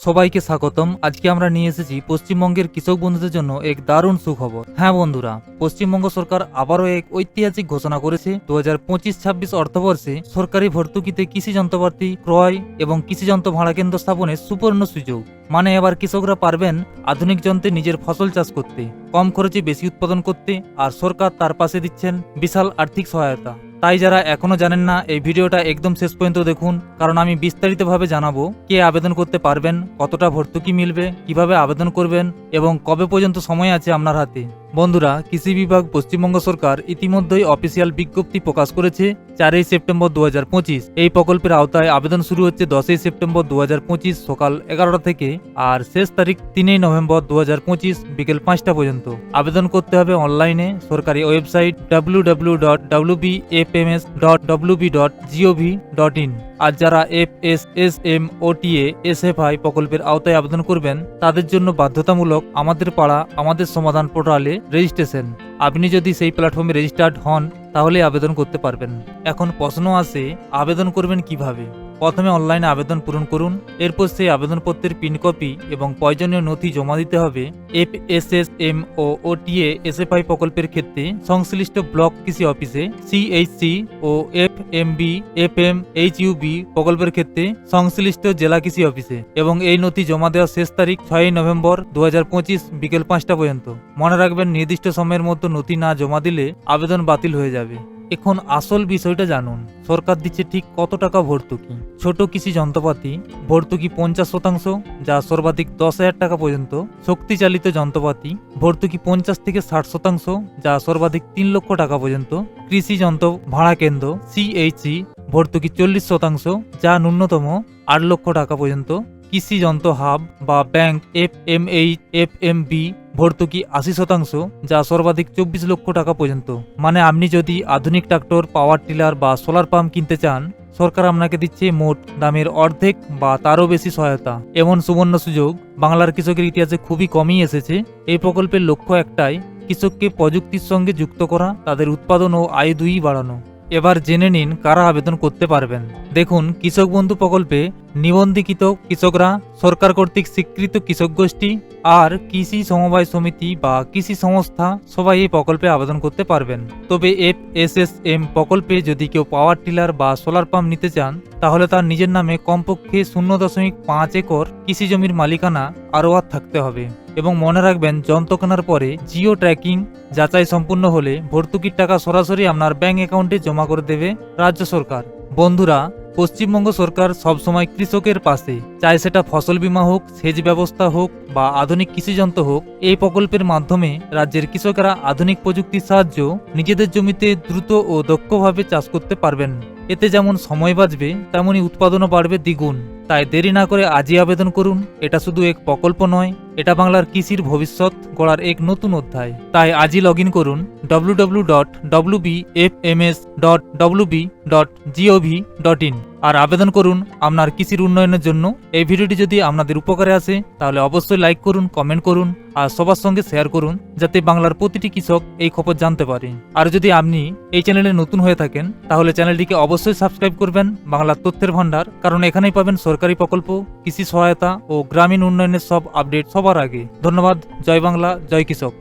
সবাইকে স্বাগতম। আজকে আমরা নিয়ে এসেছি পশ্চিমবঙ্গের কৃষক বন্ধুদের জন্য এক দারুণ সুখবর। হ্যাঁ বন্ধুরা, পশ্চিমবঙ্গ সরকার আবারও এক ঐতিহাসিক ঘোষণা করেছে। দু হাজার পঁচিশ ছাব্বিশ অর্থবর্ষে সরকারি ভর্তুকিতে কৃষি যন্ত্রপাতি ক্রয় এবং কৃষি যন্ত্র ভাড়া কেন্দ্র স্থাপনের সুবর্ণ সুযোগ। মানে এবার কৃষকরা পারবেন আধুনিক যন্ত্রে নিজের ফসল চাষ করতে, কম খরচে বেশি উৎপাদন করতে, আর সরকার তার পাশে দিচ্ছেন বিশাল আর্থিক সহায়তা। তাই যারা এখনও জানেন না, এই ভিডিওটা একদম শেষ পর্যন্ত দেখুন, কারণ আমি বিস্তারিতভাবে জানাব কে আবেদন করতে পারবেন, কতটা ভর্তুকি মিলবে, কীভাবে আবেদন করবেন এবং কবে পর্যন্ত সময় আছে আপনার হাতে। বন্ধুরা, কৃষি বিভাগ পশ্চিমবঙ্গ সরকার ইতিমধ্যেই অফিসিয়াল বিজ্ঞপ্তি প্রকাশ করেছে চারই সেপ্টেম্বর দু হাজার পঁচিশ। এই প্রকল্পের আওতায় আবেদন শুরু হচ্ছে দশই সেপ্টেম্বর দু হাজার পঁচিশ সকাল এগারোটা থেকে আর শেষ তারিখ তিনই নভেম্বর দু হাজার পঁচিশ বিকেল পাঁচটা পর্যন্ত। আবেদন করতে হবে অনলাইনে সরকারি website W W dot dot GOV dot in আর যারা এফ আই প্রকল্পের আওতায় আবেদন করবেন, তাদের জন্য বাধ্যতামূলক আমাদের পাড়া, আমাদের সমাধান পোর্টালে রেজিস্ট্রেশন। আপনি যদি সেই প্ল্যাটফর্মে রেজিস্টার্ড হন, তাহলে আবেদন করতে পারবেন। এখন প্রশ্ন আসে, আবেদন করবেন কীভাবে? প্রথমে অনলাইনে আবেদন পূরণ করুন, এরপর সেই আবেদনপত্রের পিন কপি এবং প্রয়োজনীয় নথি জমা দিতে হবে। F S S M O O T A S F I প্রকল্পের ক্ষেত্রে সংশ্লিষ্ট ব্লক কৃষি অফিসে সিএইচসি ও F M B F M H U B প্রকল্পের ক্ষেত্রে সংশ্লিষ্ট জেলা কৃষি অফিসে এবং এই নথি জমা দেওয়ার শেষ তারিখ ছয়ই নভেম্বর দু হাজার পঁচিশ বিকেল পাঁচটা পর্যন্ত। মনে রাখবেন, নির্দিষ্ট সময়ের মধ্যে নথি না জমা দিলে আবেদন বাতিল হয়ে যাবে। এখন আসল বিষয়টা জানুন, সরকার দিচ্ছে ঠিক কত টাকা ভর্তুকি? ছোট কৃষি যন্ত্রপাতি, ভর্তুকি পঞ্চাশ শতাংশ, যা সর্বাধিক দশ হাজার টাকা পর্যন্ত। শক্তিচালিত যন্ত্রপাতি, ভর্তুকি পঞ্চাশ থেকে ষাট শতাংশ, যা সর্বাধিক তিন লক্ষ টাকা পর্যন্ত। কৃষি যন্ত্র ভাড়া কেন্দ্র সিএইচসি ভর্তুকি চল্লিশ শতাংশ, যা ন্যূনতম আট লক্ষ টাকা পর্যন্ত। কৃষি যন্ত্র হাব বা bank F M H F M B ভর্তুকি আশি শতাংশ, যা সর্বাধিক চব্বিশ লক্ষ টাকা পর্যন্ত। মানে আপনি যদি আধুনিক ট্রাক্টর, পাওয়ার টিলার বা সোলার পাম্প কিনতে চান, সরকার আপনাকে দিচ্ছে মোট দামের অর্ধেক বা তারও বেশি সহায়তা। এমন সুবর্ণ সুযোগ বাংলার কৃষকের ইতিহাসে খুবই কমই এসেছে। এই প্রকল্পের লক্ষ্য একটাই, কৃষককে প্রযুক্তির সঙ্গে যুক্ত করা, তাদের উৎপাদন ও আয় দুই বাড়ানো। এবার জেনে নিন কারা আবেদন করতে পারবেন। দেখুন, কৃষক বন্ধু প্রকল্পে নিবন্ধিত কৃষকরা সরকার কর্তৃক স্বীকৃত কৃষক গোষ্ঠী আর কৃষি সমবায় সমিতি বা কৃষি সংস্থা সবাই এই প্রকল্পে আবেদন করতে পারবেন। তবে এফ এস এস এম প্রকল্পে যদি কেউ পাওয়ার টিলার বা সোলার পাম্প নিতে চান, তাহলে তার নিজের নামে কমপক্ষে শূন্য দশমিক পাঁচ একর কৃষি জমির মালিকানা আরও আর থাকতে হবে। এবং মনে রাখবেন যন্ত্র কেনার পরে জিও ট্র্যাকিং যাচাই সম্পূর্ণ হলে ভর্তুকির টাকা সরাসরি আপনার ব্যাংক অ্যাকাউন্টে জমা করে দেবে রাজ্য সরকার। বন্ধুরা, পশ্চিমবঙ্গ সরকার সবসময় কৃষকের পাশে। চাই সেটা ফসল বীমা হোক, সেচ ব্যবস্থা হোক বা আধুনিক কৃষিযন্ত্র হোক, এই প্রকল্পের মাধ্যমে রাজ্যের কৃষকেরা আধুনিক প্রযুক্তির সাহায্য নিজেদের জমিতে দ্রুত ও দক্ষভাবে চাষ করতে পারবেন। এতে যেমন সময় বাঁচবে তেমনই উৎপাদনও বাড়বে দ্বিগুণ। তাই দেরি না করে আজই আবেদন করুন। এটা শুধু এক প্রকল্প নয়, এটা বাংলার কৃষির ভবিষ্যৎ গড়ার এক নতুন অধ্যায়। তাই আজই লগ করুন W dot W dot W dot GOV dot in আর আবেদন করুন আপনার কৃষির উন্নয়নের জন্য। এই ভিডিওটি যদি আপনাদের উপকারে আসে, তাহলে অবশ্যই লাইক করুন কমেন্ট করুন, আর সবার সঙ্গে শেয়ার করুন, যাতে বাংলার প্রতিটি কৃষক এই খবর জানতে পারে। আর যদি আপনি এই চ্যানেলে নতুন হয়ে থাকেন, তাহলে চ্যানেলটিকে অবশ্যই সাবস্ক্রাইব করবেন, বাংলার তথ্যের ভান্ডার কারণ এখানেই পাবেন সরকারি প্রকল্প, কৃষি সহায়তা ও গ্রামীণ উন্নয়নের সব আপডেট সবার আগে। ধন্যবাদ, জয় বাংলা, জয় কৃষক।